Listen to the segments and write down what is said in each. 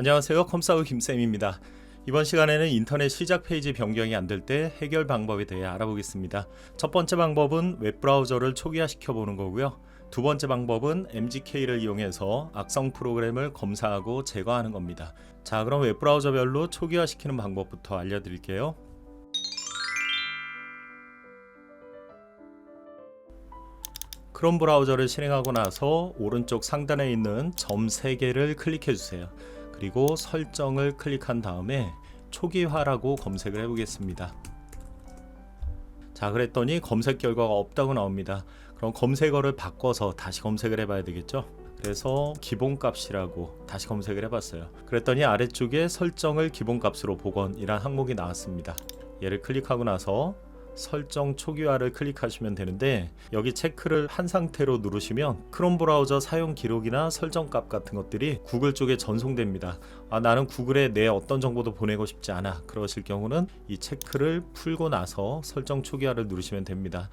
안녕하세요. 컴사우 김쌤입니다. 이번 시간에는 인터넷 시작 페이지 변경이 안 될 때 해결 방법에 대해 알아보겠습니다. 첫 번째 방법은 웹브라우저를 초기화시켜 보는 거고요. 두 번째 방법은 MGK를 이용해서 악성 프로그램을 검사하고 제거하는 겁니다. 자, 그럼 웹브라우저별로 초기화시키는 방법부터 알려드릴게요. 크롬 브라우저를 실행하고 나서 오른쪽 상단에 있는 점 3개를 클릭해 주세요. 그리고 설정을 클릭한 다음에 초기화라고 검색을 해보겠습니다. 자, 그랬더니 검색 결과가 없다고 나옵니다. 그럼 검색어를 바꿔서 다시 검색을 해봐야 되겠죠? 그래서 기본값이라고 다시 검색을 해봤어요. 그랬더니 아래쪽에 설정을 기본값으로 복원이란 항목이 나왔습니다. 얘를 클릭하고 나서 설정 초기화를 클릭하시면 되는데 여기 체크를 한 상태로 누르시면 크롬 브라우저 사용 기록이나 설정 값 같은 것들이 구글 쪽에 전송됩니다. 아, 나는 구글에 내 어떤 정보도 보내고 싶지 않아. 그러실 경우는 이 체크를 풀고 나서 설정 초기화를 누르시면 됩니다.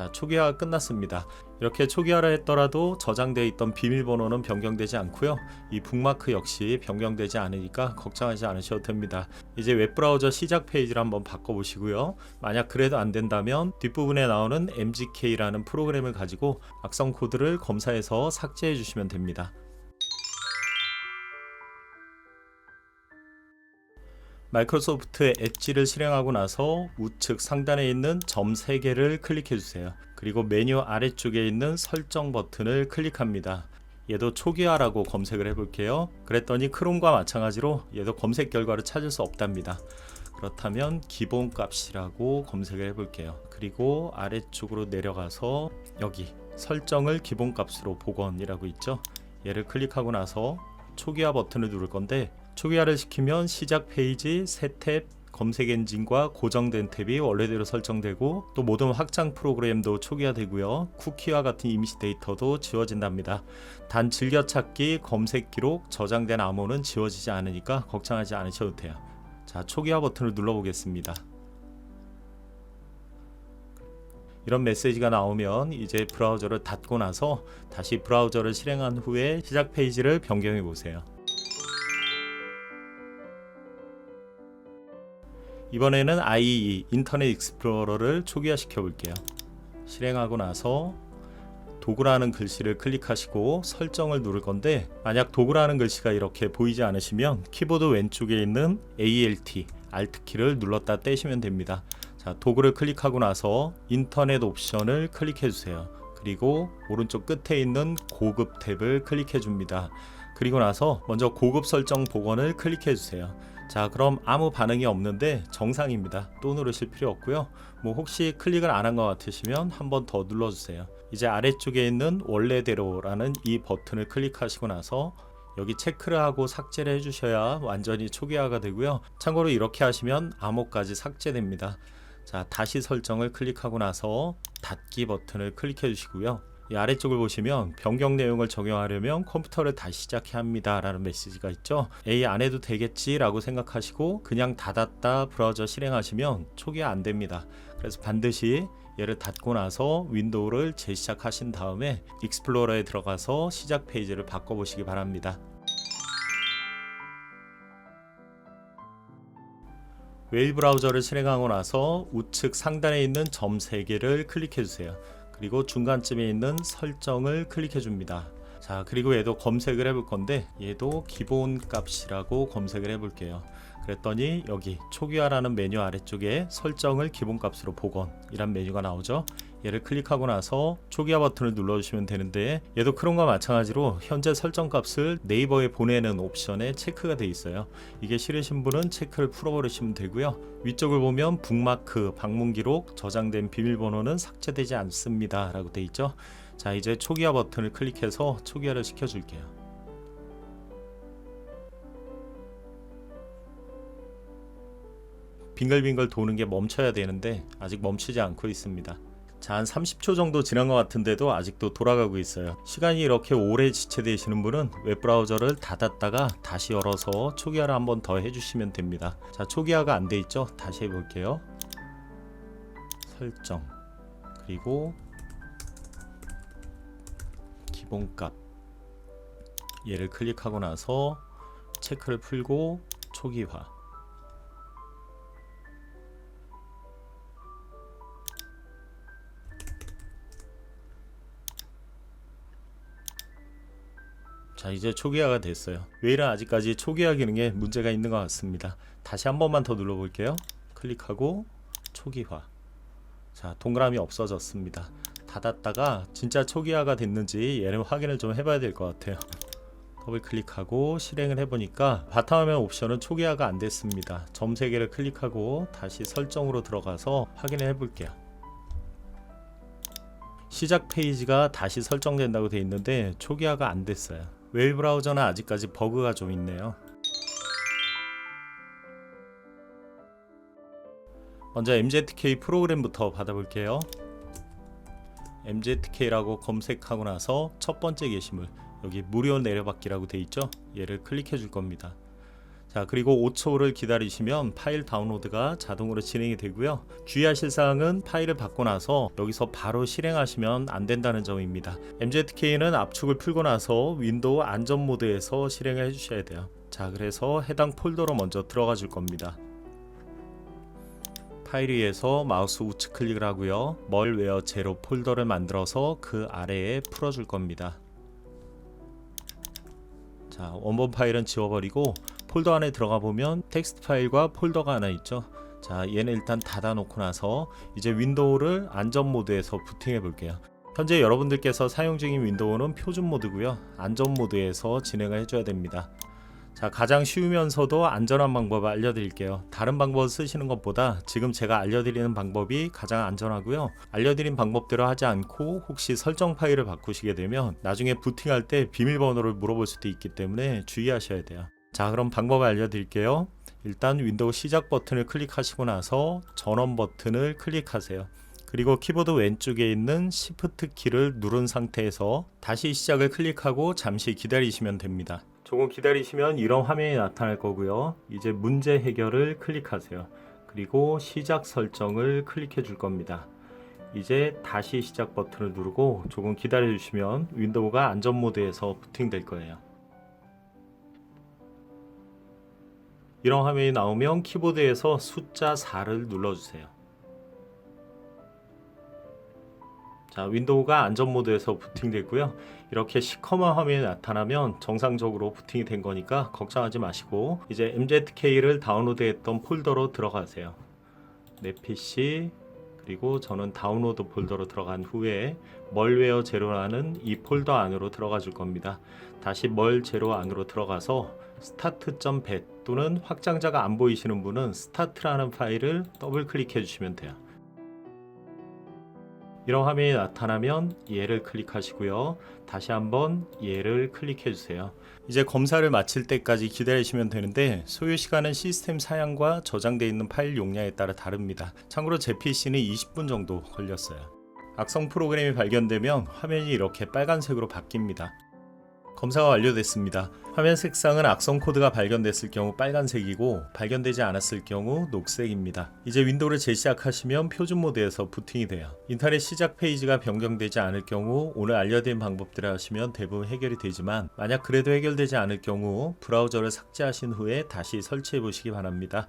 자, 초기화가 끝났습니다. 이렇게 초기화를 했더라도 저장되어 있던 비밀번호는 변경되지 않고요. 이 북마크 역시 변경되지 않으니까 걱정하지 않으셔도 됩니다. 이제 웹브라우저 시작 페이지를 한번 바꿔보시고요. 만약 그래도 안 된다면 뒷부분에 나오는 MGK라는 프로그램을 가지고 악성 코드를 검사해서 삭제해 주시면 됩니다. 마이크로소프트 엣지를 실행하고 나서 우측 상단에 있는 점 3개를 클릭해 주세요. 그리고 메뉴 아래쪽에 있는 설정 버튼을 클릭합니다. 얘도 초기화라고 검색을 해볼게요. 그랬더니 크롬과 마찬가지로 얘도 검색 결과를 찾을 수 없답니다. 그렇다면 기본 값이라고 검색을 해볼게요. 그리고 아래쪽으로 내려가서 여기 설정을 기본 값으로 복원이라고 있죠. 얘를 클릭하고 나서 초기화 버튼을 누를 건데 초기화를 시키면 시작 페이지 새 탭 검색 엔진과 고정된 탭이 원래대로 설정되고 또 모든 확장 프로그램도 초기화되고요. 쿠키와 같은 이미지 데이터도 지워진답니다. 단 즐겨찾기, 검색 기록, 저장된 암호는 지워지지 않으니까 걱정하지 않으셔도 돼요. 자, 초기화 버튼을 눌러보겠습니다. 이런 메시지가 나오면 이제 브라우저를 닫고 나서 다시 브라우저를 실행한 후에 시작 페이지를 변경해 보세요. 이번에는 IE 인터넷 익스플로러를 초기화 시켜 볼게요. 실행하고 나서 도구라는 글씨를 클릭하시고 설정을 누를 건데 만약 도구라는 글씨가 이렇게 보이지 않으시면 키보드 왼쪽에 있는 ALT Alt 키를 눌렀다 떼시면 됩니다. 자, 도구를 클릭하고 나서 인터넷 옵션을 클릭해 주세요. 그리고 오른쪽 끝에 있는 고급 탭을 클릭해 줍니다. 그리고 나서 먼저 고급 설정 복원을 클릭해 주세요. 자 그럼 아무 반응이 없는데 정상입니다. 또 누르실 필요 없고요. 뭐 혹시 클릭을 안 한 것 같으시면 한 번 더 눌러주세요. 이제 아래쪽에 있는 원래대로라는 이 버튼을 클릭하시고 나서 여기 체크를 하고 삭제를 해주셔야 완전히 초기화가 되고요. 참고로 이렇게 하시면 암호까지 삭제됩니다. 자 다시 설정을 클릭하고 나서 닫기 버튼을 클릭해 주시고요. 이 아래쪽을 보시면 변경 내용을 적용하려면 컴퓨터를 다시 시작해야 합니다 라는 메시지가 있죠. 에이 안 해도 되겠지 라고 생각하시고 그냥 닫았다 브라우저 실행하시면 초기화 안 됩니다. 그래서 반드시 얘를 닫고 나서 윈도우를 재시작하신 다음에 익스플로러에 들어가서 시작 페이지를 바꿔보시기 바랍니다. 웨일 브라우저를 실행하고 나서 우측 상단에 있는 점 3개를 클릭해 주세요 그리고 중간쯤에 있는 설정을 클릭해 줍니다. 자, 그리고 얘도 검색을 해 볼 건데 얘도 기본 값이라고 검색을 해 볼게요. 그랬더니 여기 초기화라는 메뉴 아래쪽에 설정을 기본값으로 복원이란 메뉴가 나오죠. 얘를 클릭하고 나서 초기화 버튼을 눌러주시면 되는데 얘도 크롬과 마찬가지로 현재 설정값을 네이버에 보내는 옵션에 체크가 돼 있어요. 이게 싫으신 분은 체크를 풀어버리시면 되고요. 위쪽을 보면 북마크, 방문 기록, 저장된 비밀번호는 삭제되지 않습니다. 라고 돼 있죠. 자 이제 초기화 버튼을 클릭해서 초기화를 시켜줄게요. 빙글빙글 도는 게 멈춰야 되는데 아직 멈추지 않고 있습니다. 자, 한 30초 정도 지난 것 같은데도 아직도 돌아가고 있어요. 시간이 이렇게 오래 지체되시는 분은 웹브라우저를 닫았다가 다시 열어서 초기화를 한 번 더 해주시면 됩니다. 자, 초기화가 안 돼 있죠? 다시 해볼게요. 설정. 그리고 기본값 얘를 클릭하고 나서 체크를 풀고 초기화 자 이제 초기화가 됐어요. 왜 이런 아직까지 초기화 기능에 문제가 있는 것 같습니다. 다시 한 번만 더 눌러 볼게요. 클릭하고 초기화. 자 동그라미 없어졌습니다. 닫았다가 진짜 초기화가 됐는지 얘를 확인을 좀 해봐야 될 것 같아요. 더블 클릭하고 실행을 해보니까 바탕화면 옵션은 초기화가 안 됐습니다. 점 3개를 클릭하고 다시 설정으로 들어가서 확인을 해볼게요. 시작 페이지가 다시 설정된다고 되어 있는데 초기화가 안 됐어요 웨일 브라우저는 아직까지 버그가 좀 있네요. 먼저 MZK 프로그램부터 받아볼게요. MZK라고 검색하고 나서 첫 번째 게시물 여기 무료 내려받기라고 돼 있죠? 얘를 클릭해 줄 겁니다 자 그리고 5초를 기다리시면 파일 다운로드가 자동으로 진행이 되고요. 주의하실 사항은 파일을 받고 나서 여기서 바로 실행하시면 안 된다는 점입니다. MZK는 압축을 풀고 나서 윈도우 안전 모드에서 실행을 해 주셔야 돼요. 자 그래서 해당 폴더로 먼저 들어가 줄 겁니다. 파일 위에서 마우스 우측 클릭을 하고요. 멀웨어 제로 폴더를 만들어서 그 아래에 풀어줄 겁니다. 자 원본 파일은 지워버리고 폴더 안에 들어가 보면 텍스트 파일과 폴더가 하나 있죠. 자 얘는 일단 닫아 놓고 나서 이제 윈도우를 안전 모드에서 부팅해 볼게요. 현재 여러분들께서 사용 중인 윈도우는 표준 모드고요. 안전 모드에서 진행을 해줘야 됩니다. 자 가장 쉬우면서도 안전한 방법을 알려드릴게요. 다른 방법을 쓰시는 것보다 지금 제가 알려드리는 방법이 가장 안전하고요. 알려드린 방법대로 하지 않고 혹시 설정 파일을 바꾸시게 되면 나중에 부팅할 때 비밀번호를 물어볼 수도 있기 때문에 주의하셔야 돼요 자 그럼 방법을 알려드릴게요 일단 윈도우 시작 버튼을 클릭하시고 나서 전원 버튼을 클릭하세요 그리고 키보드 왼쪽에 있는 Shift 키를 누른 상태에서 다시 시작을 클릭하고 잠시 기다리시면 됩니다 조금 기다리시면 이런 화면이 나타날 거고요. 이제 문제 해결을 클릭하세요. 그리고 시작 설정을 클릭해 줄 겁니다. 이제 다시 시작 버튼을 누르고 조금 기다려 주시면 윈도우가 안전 모드에서 부팅될 거예요. 이런 화면이 나오면 키보드에서 숫자 4를 눌러 주세요. 자, 윈도우가 안전 모드에서 부팅되고요. 이렇게 시커먼 화면이 나타나면 정상적으로 부팅이 된 거니까 걱정하지 마시고 이제 MZK를 다운로드했던 폴더로 들어가세요. 내 PC 그리고 저는 다운로드 폴더로 들어간 후에 멀웨어 제로라는 이 폴더 안으로 들어가 줄 겁니다. 다시 멀 제로 안으로 들어가서 start.bat 또는 확장자가 안 보이시는 분은 start라는 파일을 더블 클릭해 주시면 돼요. 이런 화면이 나타나면 얘를 클릭하시고요. 다시 한번 얘를 클릭해 주세요. 이제 검사를 마칠 때까지 기다리시면 되는데 소요 시간은 시스템 사양과 저장되어 있는 파일 용량에 따라 다릅니다. 참고로 제 PC는 20분 정도 걸렸어요. 악성 프로그램이 발견되면 화면이 이렇게 빨간색으로 바뀝니다. 검사가 완료됐습니다. 화면 색상은 악성 코드가 발견됐을 경우 빨간색이고 발견되지 않았을 경우 녹색입니다. 이제 윈도우를 재시작하시면 표준 모드에서 부팅이 돼요. 인터넷 시작 페이지가 변경되지 않을 경우 오늘 알려드린 방법들을 하시면 대부분 해결이 되지만 만약 그래도 해결되지 않을 경우 브라우저를 삭제하신 후에 다시 설치해 보시기 바랍니다.